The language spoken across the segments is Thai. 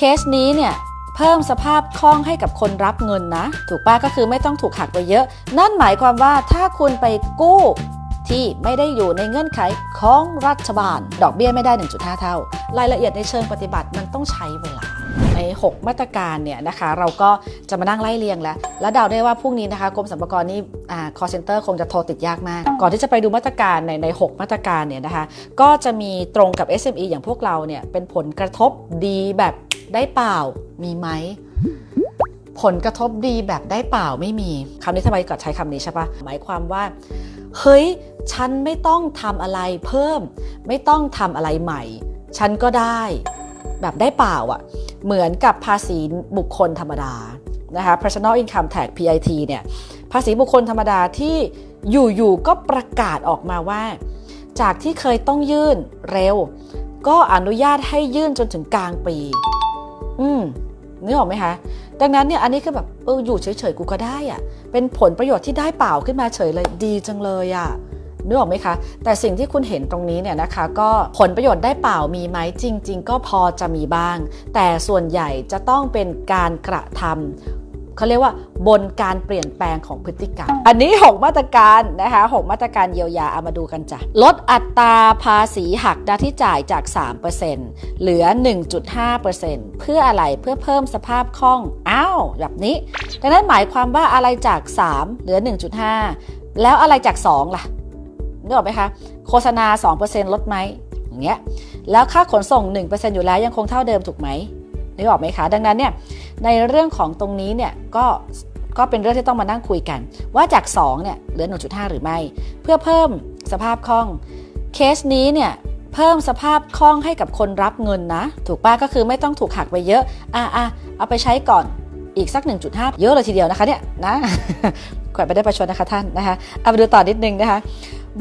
เคสนี้เนี่ยเพิ่มสภาพคล่องให้กับคนรับเงินนะ ถูกป้าก็คือไม่ต้องถูกหักไปเยอะ นั่นหมายความว่าถ้าคุณไปกู้ที่ไม่ได้อยู่ในเงื่อนไขของรัฐบาล ดอกเบี้ยไม่ได้ 1.5 เท่า รายละเอียดในเชิงปฏิบัติมันต้องใช้เวลา ใน 6 มาตรการเนี่ยนะคะ เราก็จะมานั่งไล่เรียงแล้ว แล้วเดาได้ว่าพรุ่งนี้นะคะกรมสรรพากรนี่อ่า call center คงจะโทรติดยากมาก ก่อนที่จะไปดูมาตรการในใน 6 มาตรการเนี่ยนะคะ ก็จะมีตรงกับ SME อย่างพวกเราเนี่ยเป็นผลกระทบดีแบบ ได้เปล่ามีไหม ผลกระทบดีแบบได้เปล่าไม่มีคำนี้ทำไมก่อนใช้คำนี้ใช่ปะหมายความว่า เฮ้ย ฉันไม่ต้องทำอะไรเพิ่ม ไม่ต้องทำอะไรใหม่ ฉันก็ได้ แบบได้เปล่าอะ่ะ เหมือนกับภาษีบุคคลธรรมดานะคะ personal income tax PIT เนี่ย ภาษีบุคคลธรรมดาที่อยู่ๆก็ประกาศออกมาว่า จากที่เคยต้องยื่นเร็ว ก็อนุญาตให้ยื่นจนถึงกลางปี อืมนึกออกไหมคะ ดังนั้นเนี่ยอันนี้คือแบบเอออยู่เฉยๆกูก็ได้อะเป็นผลประโยชน์ที่ได้เปล่าขึ้นมาเฉยเลยดีจังเลยอะนึกออกไหมคะ แต่สิ่งที่คุณเห็นตรงนี้เนี่ยนะคะ ก็ผลประโยชน์ได้เปล่ามีไหมจริง ๆ ก็พอจะมีบ้าง แต่ส่วนใหญ่จะต้องเป็นการกระทำ เขาเรียกว่าบนการเปลี่ยนแปลงของพฤติกรรม อันนี้ 6 มาตรการนะคะ6มาตรการเยียวยาเอามาดูกันจ้ะลดอัตราภาษีหักหน้าที่จ่ายจาก 3%เหลือ 1.5%เพื่ออะไรเพื่อเพิ่มสภาพคล่องอ้าวแบบนี้ ดังนั้นหมายความว่าอะไรจาก 3 เหลือ 1.5 แล้วอะไรจาก 2 ล่ะนึกออกไหมคะ โฆษณา 2%ลดไหมอย่างเงี้ยแล้วค่าขนส่ง 1%อยู่แล้วยังคงเท่าเดิมถูกไหมนึกออกไหมคะ ดังนั้นเนี่ย ในเรื่องของตรงนี้เนี่ยก็ก็เป็นเรื่องที่ต้องมานั่งคุยกัน ว่าจาก 2 เนี่ยเหลือ 1.5 หรือไม่ เพื่อเพิ่มสภาพคล่อง เคสนี้เนี่ยเพิ่มสภาพคล่องให้กับคนรับเงินนะ ถูกป้าก็คือไม่ต้องถูกหักไปเยอะ อะอะเอาไปใช้ก่อนอีกสัก 1.5 เยอะเลยทีเดียวนะคะเนี่ยนะขวัญไปได้ประชดนะคะท่านนะคะเอาไปดูต่อนิดนึงนะคะ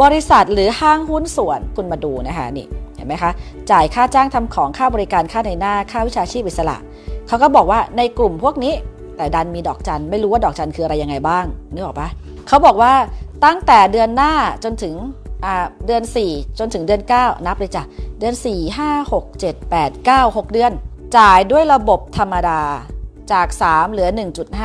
บริษัทหรือห้างหุ้นส่วนคุณมาดูนะคะนี่เห็นไหมคะจ่ายค่าจ้างทำของค่าบริการค่าในหน้าค่าวิชาชีพอิสระ เขาก็บอกว่าในกลุ่มพวกนี้ แต่ดันมีดอกจันไม่รู้ว่าดอกจันคืออะไรยังไงบ้างนึกออกปะเขาบอกว่าตั้งแต่เดือนหน้าจนถึงเดือน 4 จนถึงเดือน 9 นับเลยจ้ะ เดือน 4 5 6 7 8 9 6 เดือน จ่ายด้วยระบบธรรมดาจาก 3 เหลือ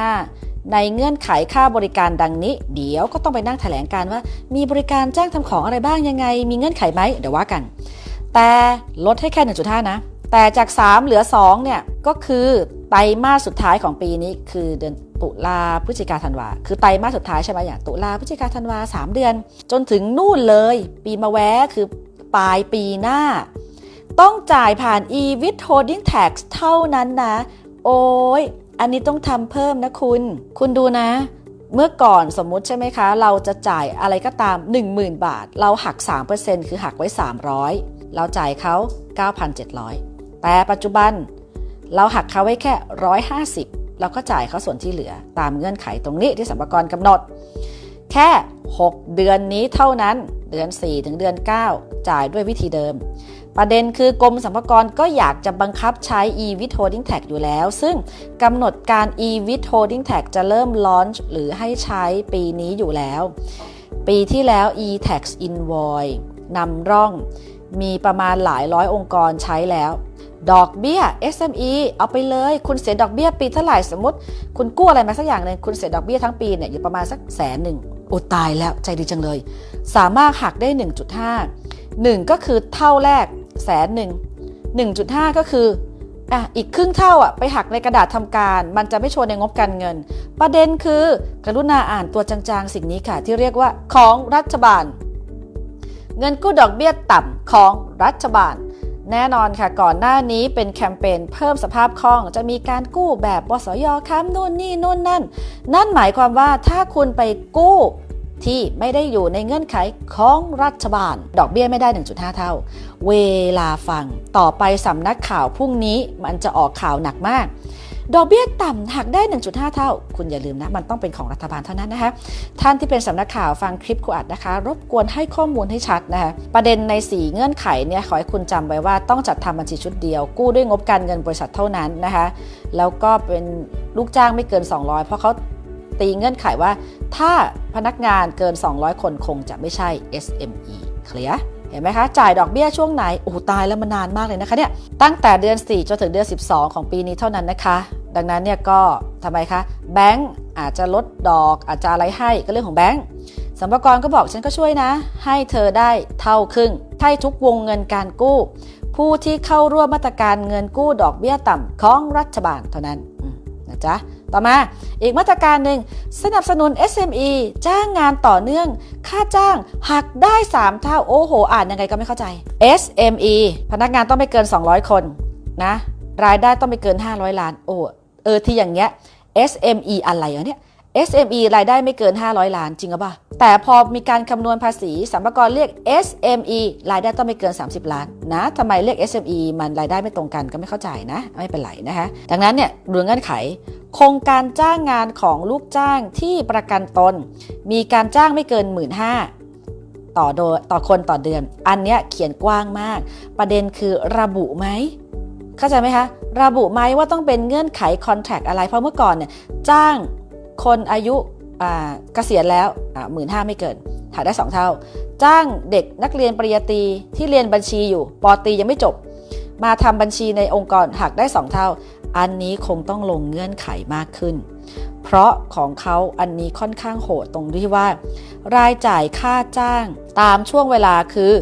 1.5 ในเงื่อนไขค่าบริการดังนี้ เดี๋ยวก็ต้องไปนั่งแถลงการว่า มีบริการแจ้งทำของอะไรบ้างยังไง มีเงื่อนไขไหมเดี๋ยวว่ากัน แต่ลดให้แค่ 1.5 นะ แต่จาก 3 เหลือ 2 เนี่ย ก็คือไตรมาสสุดท้ายของปีนี้คือเดือนตุลาพฤศจิกาธันวา คือไตรมาสสุดท้ายใช่ไหมอย่างตุลาพฤศจิกาธันวา 3 เดือน จนถึงนู่นเลย ปีมาแวะคือปลายปีหน้า ต้องจ่ายผ่าน e-withholding tax เท่านั้นนะ โอ้ยอันนี้ต้องทำเพิ่มนะคุณ คุณดูนะเมื่อก่อนสมมุติใช่ไหมคะ เราจะจ่ายอะไรก็ตาม 10,000 บาท เราหัก 3%คือหักไว้ 300 เราจ่ายเขา 9,700 แต่ปัจจุบันเราหักเขาไว้แค่ 150 เราก็จ่ายเขาส่วนที่เหลือ ตามเงื่อนไขตรงนี้ที่สัมภาระกำหนด แค่ 6 เดือนนี้เท่านั้นเดือน 4 ถึงเดือน 9 จ่ายด้วยวิธีเดิม ประเด็นคือกรมสรรพากรก็อยากจะบังคับใช้ e-withholding tax อยู่แล้ว ซึ่งกำหนดการ e-withholding tax จะเริ่มลอนช์หรือให้ใช้ปีนี้อยู่แล้ว ปีที่แล้ว e-tax invoice นำร่องมีประมาณหลายร้อยองค์กรใช้แล้ว ดอกเบี้ย SME เอาไปเลย คุณเสียดอกเบี้ยปีเท่าไหร่สมมติ คุณกู้อะไรมาสักอย่างหนึ่งคุณเสียดอกเบี้ยทั้งปีเนี่ยอยู่ประมาณสักแสนหนึ่งโอ้ตายแล้วใจดีจังเลย สามารถหักได้ 1.5 1 ก็คือเท่าแรกแสนหนึ่ง1.5 ก็คืออะอีกครึ่งเท่าอะไปหักในกระดาษทำการ มันจะไม่โชว์ในงบการเงิน ประเด็นคือกรุณาอ่านตัวจางๆ สิ่งนี้ค่ะ ที่เรียกว่าของรัฐบาล เงินกู้ดอกเบี้ยต่ำของรัฐบาล แน่นอนค่ะก่อนหน้านี้เป็นแคมเปญเพิ่มสภาพคล่อง จะมีการกู้แบบบสยค้ำนู่นนี่นู่นนั่น นั่นหมายความว่าถ้าคุณไปกู้ที่ไม่ได้อยู่ในเงื่อนไขของรัฐบาล ดอกเบี้ยไม่ได้ 1.5 เท่า เวลาฟัง ต่อไปสำนักข่าวพรุ่งนี้มันจะออกข่าวหนักมาก ดอกเบี้ยต่ำหักได้ 1.5 เท่า คุณอย่าลืมนะ มันต้องเป็นของรัฐบาลเท่านั้นนะคะ ท่านที่เป็นสำนักข่าวฟังคลิปครูอัดนะคะ รบกวนให้ข้อมูลให้ชัดนะคะ ประเด็นใน 4 เงื่อนไขเนี่ยขอให้คุณจำไว้ว่าต้องจัดทำบัญชีชุดเดียว กู้ด้วยงบการเงินบริษัทเท่านั้นนะคะ แล้วก็เป็นลูกจ้างไม่เกิน 200 เพราะเขาตีเงื่อนไขว่า ถ้าพนักงานเกิน 200 คนคงจะไม่ใช่ SME เคลียร์ เห็นไหมคะจ่ายดอกเบี้ยช่วงไหนโอ้ตายแล้วมันนานมากเลยนะคะเนี่ยตั้งแต่เดือน 4 จนถึงเดือน 12 ของปีนี้เท่านั้นนะคะ ดังนั้นเนี่ยก็ทำไมคะแบงก์อาจจะลดดอกอาจจะอะไรให้ก็เรื่องของแบงก์สัมภากรก็บอกฉันก็ช่วยนะ ให้เธอได้เท่าครึ่งให้ทุกวงเงินการกู้ ผู้ที่เข้าร่วมมาตรการเงินกู้ดอกเบี้ยต่ำของรัฐบาลเท่านั้นนะจ๊ะ ต่อมาอีกมาตรการหนึ่งสนับสนุน SME จ้างงานต่อเนื่อง ค่าจ้างหักได้ 3 เท่า โอ้โห อ่านยังไงก็ไม่เข้าใจ SME พนักงานต้องไม่เกิน 200 คนนะรายได้ต้องไม่เกิน 500 ล้าน โอ้เออที่อย่างเงี้ย SME อะไรเหรอเนี่ย SME รายได้ไม่เกิน 500 ล้านจริงหรือเปล่าแต่พอมีการคำนวณภาษีสัมภากรเรียก SME รายได้ต้องไม่เกิน 30 ล้านนะทำไมเรียก SME มันรายได้ไม่ตรงกันก็ไม่เข้าใจนะ ไม่เป็นไรนะคะดังนั้นเนี่ยดูเงื่อนไข โครงการจ้างงานของลูกจ้างที่ประกันตน มีการจ้างไม่เกิน 1 5ื่นต่อโดยต่อคนต่อเดือน อันเนี้ยเขียนกว้างมาก ประเด็นคือระบุไหมเข้าใจไหมคะ ระบุไหมว่าต้องเป็นเงื่อนไขคอนแท c t อะไร เพราะเมื่อก่อนเนี่ยจ้าง คนอายุเกษียณแล้วหมื่นห้าไม่เกินหักได้ 2 เท่า จ้างเด็กนักเรียนปริญญาตรีที่เรียนบัญชีอยู่ปอตรียังไม่จบ มาทำบัญชีในองค์กรหักได้ 2 เท่า อันนี้คงต้องลงเงื่อนไขมากขึ้น เพราะของเขาอันนี้ค่อนข้างโหดตรงที่ว่า รายจ่ายค่าจ้างตามช่วงเวลาคือ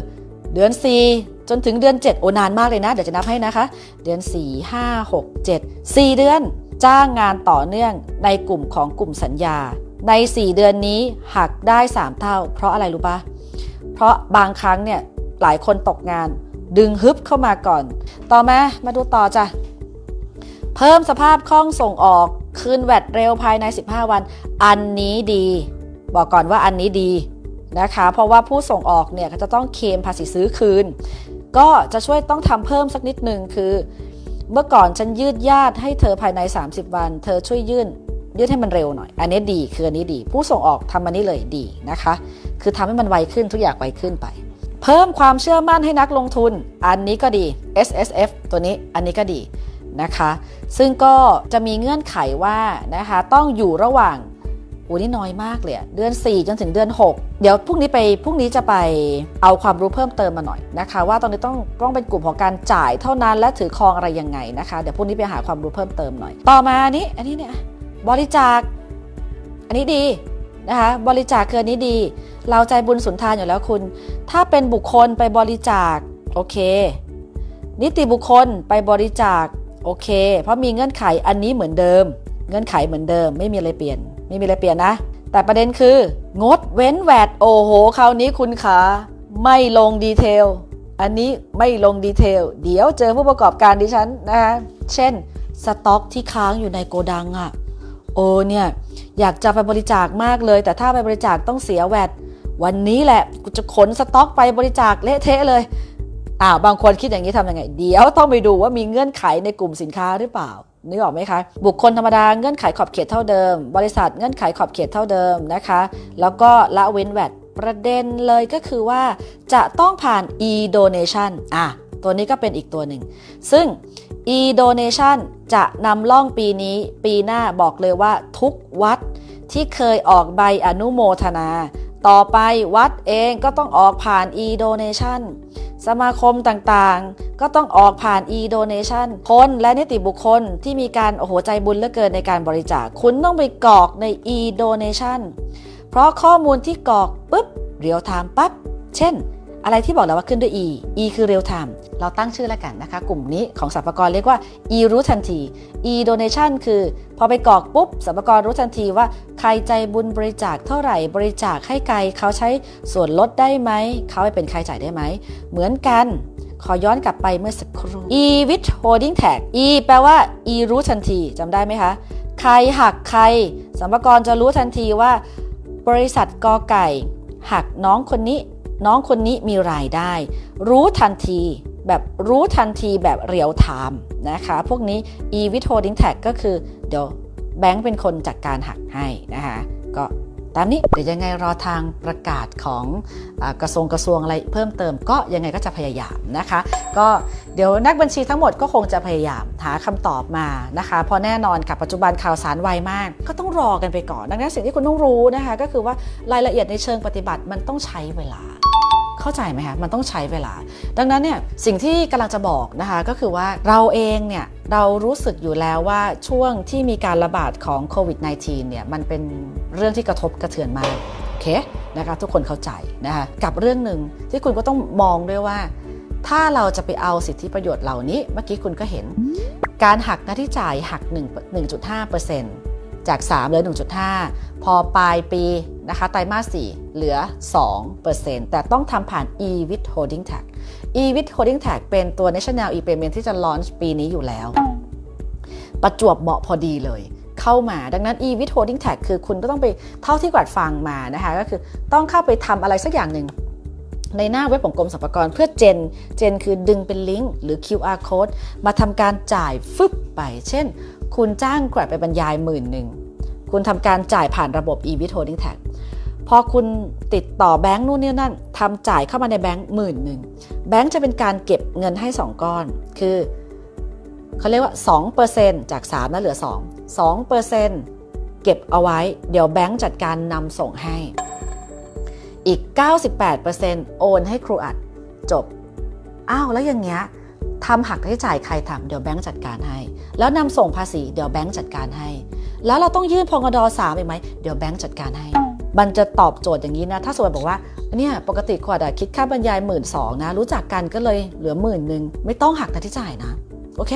เดือน 4 จนถึงเดือน 7 โอนานมากเลยนะ เดี๋ยวจะนับให้นะคะ เดือน 4 5 6 7 4 เดือน จ้างงานต่อเนื่องในกลุ่มของกลุ่มสัญญา ใน 4 เดือนนี้หักได้ 3 เท่า เพราะอะไรรู้ปะเพราะบางครั้งเนี่ยหลายคนตกงาน ดึงฮึบเข้ามาก่อน ต่อมามาดูต่อจ้ะเพิ่มสภาพคล่องส่งออกคืนแวดเร็วภายใน 15 วัน อันนี้ดี บอกก่อนว่าอันนี้ดีนะคะ เพราะว่าผู้ส่งออกเนี่ยก็จะต้องเคมภาษีซื้อคืน ก็จะช่วยต้องทำเพิ่มสักนิดหนึ่งคือ เมื่อก่อนฉันยืดญาติให้เธอภายใน 30 วัน เธอช่วยยื่นยืดให้มันเร็วหน่อย อันนี้ดีคืออันนี้ดี ผู้ส่งออกทำอันนี้เลยดีนะคะ คือทำให้มันไวขึ้นทุกอย่างไวขึ้นไป เพิ่มความเชื่อมั่นให้นักลงทุน อันนี้ก็ดี S S F ตัวนี้อันนี้ก็ดีนะคะ ซึ่งก็จะมีเงื่อนไขว่านะคะต้องอยู่ระหว่าง อ้นี่น้อยมากเลยอะเดือน 4 จนถึงเดือน 6 เดี๋ยวพรุ่งนี้ไปพรุ่งนี้จะไปเอาความรู้เพิ่มเติมมาหน่อยนะคะ ว่าตอนนี้ต้องต้องเป็นกลุ่มของการจ่ายเท่านั้นและถือครองอะไรยังไงนะคะเดี๋ยวพรุ่งนี้ไปหาความรู้เพิ่มเติมหน่อย ต่อมาอันนี้อันนี้เนี่ยบริจาค อันนี้ดีนะคะบริจาคคืออันนี้ดี เราใจบุญสุนทานอยู่แล้วคุณ ถ้าเป็นบุคคลไปบริจาคโอเค นิติบุคคลไปบริจาคโอเค เพราะมีเงื่อนไขอันนี้เหมือนเดิม เงื่อนไขเหมือนเดิมไม่มีอะไรเปลี่ยน ไม่มีอะไรเปลี่ยนนะ แต่ประเด็นคืองดเว้นแวดโอ้โหคราวนี้คุณขาไม่ลงดีเทล อันนี้ไม่ลงดีเทล เดี๋ยวเจอผู้ประกอบการดิฉันนะคะเช่นสต็อกที่ค้างอยู่ในโกดังอะโอเนี่ยอยากจะไปบริจาคมากเลย แต่ถ้าไปบริจาคต้องเสียแวดวันนี้แหละกูจะขนสต็อกไปบริจาคเละเทะเลยอ้าวบางคนคิดอย่างนี้ทำยังไง เดี๋ยวต้องไปดูว่ามีเงื่อนไขในกลุ่มสินค้าหรือเปล่า นึกออกไหมคะ บุคคลธรรมดาเงื่อนไขขอบเขตเท่าเดิม บริษัทเงื่อนไขขอบเขตเท่าเดิมนะคะ แล้วก็ละเว้นแวดประเด็นเลยก็คือว่าจะต้องผ่าน e-donation อะตัวนี้ก็เป็นอีกตัวหนึ่ง ซึ่ง e-donation จะนำล่องปีนี้ปีหน้าบอกเลยว่าทุกวัดที่เคยออกใบอนุโมทนา ต่อไปวัดเองก็ต้องออกผ่าน e-donation สมาคมต่างๆ ก็ต้องออกผ่าน e-donation คนและนิติบุคคลที่มีการโอ้โหใจบุญเหลือเกินในการบริจาค คุณต้องไปกรอกใน e-donation เพราะข้อมูลที่กรอกปุ๊บเรียลไทม์ปั๊บ เช่น อะไรที่บอกแล้วว่าขึ้นด้วย e e คือ real time เราตั้งชื่อแล้วกันนะคะ กลุ่มนี้ของสรรพากรเรียกว่า e รู้ทันที e donation คือ พอไปกรอกปุ๊บสรรพากรรู้ทันทีว่า ใครใจบุญบริจาคเท่าไหร่บริจาคให้ไกลเขาใช้ส่วนลดได้ไหม เขาไปเป็นใครจ่ายได้ไหม เหมือนกันขอย้อนกลับไปเมื่อสักครู่ e withholding tax e แปลว่า e รู้ทันทีจำได้ไหมคะ ใครหักใครสรรพากรจะรู้ทันทีว่า บริษัทกอไก่ หักน้องคนนี้ น้องคนนี้มีรายได้ รู้ทันทีแบบรู้ทันทีแบบเรียวไทม์นะคะ พวกนี้ e withholding tax ก็คือเดี๋ยวแบงค์เป็นคนจัดการหักให้นะคะก็ ตามนี้เดี๋ยวยังไงรอทางประกาศของอกระทรวงกระทรวงอะไรเพิ่มเติม ก็ยังไงก็จะพยายามนะคะ ก็เดี๋ยวนักบัญชีทั้งหมดก็คงจะพยายามหาคำตอบมานะคะเพราะแน่นอนค่ะปัจจุบันข่าวสารไวมาก ก็ต้องรอกันไปก่อน ดังนั้นสิ่งที่คุณต้องรู้นะคะ ก็คือว่ารายละเอียดในเชิงปฏิบัติมันต้องใช้เวลา เข้าใจไหมคะมันต้องใช้เวลา ดังนั้นเนี่ยสิ่งที่กำลังจะบอกนะคะก็คือว่าเราเองเนี่ยเรารู้สึกอยู่แล้วว่าช่วงที่มีการระบาดของโควิด -19 เนี่ยมันเป็นเรื่องที่กระทบกระเทือนมากโอเคนะคะทุกคนเข้าใจนะคะกับเรื่องหนึ่งที่คุณก็ต้องมองด้วยว่า ถ้าเราจะไปเอาสิทธิประโยชน์เหล่านี้ เมื่อกี้คุณก็เห็น การหักหน้าที่จ่ายหัก1 1.5%จาก 3เหลือ 1.5 พอปลายปี นะคะไตรมาส4เหลือ 2%แต่ต้องทำผ่าน e-withholding tax e-withholding tax เป็นตัว national e-payment ที่จะ launch ปีนี้อยู่แล้ว ประจวบเหมาะพอดีเลยเข้ามาดังนั้น e-withholding tax คือคุณก็ต้องไปเท่าที่กวาดฟังมานะคะก็คือต้องเข้าไปทำอะไรสักอย่างหนึ่ง ในหน้าเว็บของกรมสรรพากรเพื่อเจน เจนคือดึงเป็นลิงก์หรือ QR code มาทำการจ่ายฟึบไป เช่น คุณจ้างกวดไปบรรยายหมื่นหนึ่ง คุณทำการจ่ายผ่านระบบ e-withholding tax พอคุณติดต่อแบงค์นู่นนี่นั่นทำจ่ายเข้ามาในแบงค์หมื่นหนึ่งแบงค์จะเป็นการเก็บเงินให้ 2 ก้อน คือเขาเรียกว่า2%จาก 3นะเหลือ 2 2%เก็บเอาไว้เดี๋ยวแบงค์จัดการนำส่งให้ อีก 98%โอนให้ครูอัดจบ อ้าวแล้วอย่างเงี้ยทำหักให้จ่ายใครทำเดี๋ยวแบงค์จัดการให้ แล้วนำส่งภาษีเดี๋ยวแบงค์จัดการให้ แล้วเราต้องยื่นพงดสามอีกไหมเดี๋ยวแบงค์จัดการให้ มันจะตอบโจทย์อย่างนี้นะ ถ้าสมมติบอกว่าเนี่ยปกติขวดอะคิดค่าบรรยายหมื่นสองนะ รู้จักกันก็เลยเหลือหมื่นหนึ่งไม่ต้องหักหน้าที่จ่ายนะ โอเค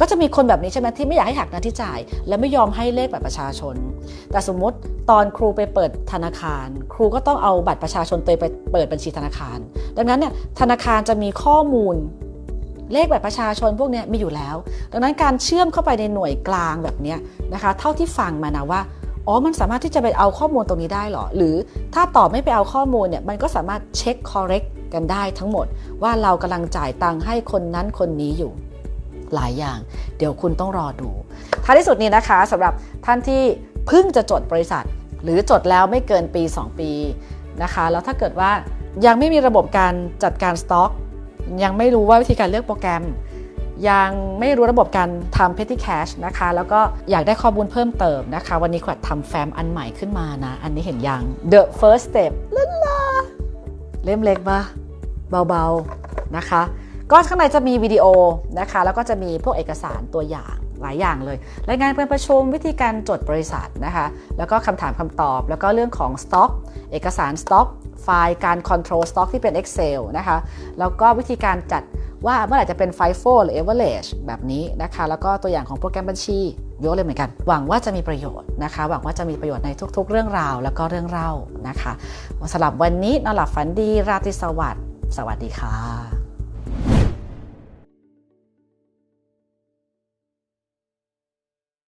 ก็จะมีคนแบบนี้ใช่ไหมที่ไม่อยากให้หักหน้าที่จ่าย และไม่ยอมให้เลขบัตรประชาชน แต่สมมติตอนครูไปเปิดธนาคาร ครูก็ต้องเอาบัตรประชาชนตัวเองไปเปิดบัญชีธนาคาร ดังนั้นเนี่ยธนาคารจะมีข้อมูลเลขบัตรประชาชนพวกนี้มีอยู่แล้ว ดังนั้นการเชื่อมเข้าไปในหน่วยกลางแบบนี้นะคะ เท่าที่ฟังมานะว่า อ๋อ มันสามารถที่จะไปเอาข้อมูลตรงนี้ได้เหรอ หรือถ้าตอบไม่ไปเอาข้อมูลเนี่ย มันก็สามารถเช็ค correct กันได้ทั้งหมด ว่าเรากำลังจ่ายตังค์ให้คนนั้นคนนี้อยู่ หลายอย่าง เดี๋ยวคุณต้องรอดู ท้ายที่สุดนี้นะคะสำหรับท่านที่เพิ่งจะจดบริษัท หรือจดแล้วไม่เกินปี 2 ปีนะคะ แล้วถ้าเกิดว่ายังไม่มีระบบการจัดการสต็อก ยังไม่รู้ว่าวิธีการเลือกโปรแกรม ยังไม่รู้ระบบการทำ petty cash นะคะ แล้วก็อยากได้ข้อมูลเพิ่มเติมนะคะ วันนี้ขวัญทำแฟ้มอันใหม่ขึ้นมานะ อันนี้เห็นยัง the first step ลาลาเล่มเล็กปะเบาๆนะคะ ก็ข้างในจะมีวิดีโอนะคะ แล้วก็จะมีพวกเอกสารตัวอย่างหลายอย่างเลย รายงานการประชุมวิธีการจดบริษัทนะคะ แล้วก็คำถามคำตอบ แล้วก็เรื่องของ stock เอกสาร stock ไฟล์การ control stock ที่เป็น Excel นะคะ แล้วก็วิธีการจัด ว่าเมื่อไหร่จะเป็น FIFO หรือ average แบบนี้นะคะ แล้วก็ตัวอย่างของโปรแกรมบัญชีเยอะเลยเหมือนกัน หวังว่าจะมีประโยชน์นะคะ หวังว่าจะมีประโยชน์ในทุกๆ เรื่องราวแล้วก็เรื่องเล่านะคะสำหรับวันนี้นอนหลับฝันดีราตรีสวัสดิ์สวัสดีค่ะ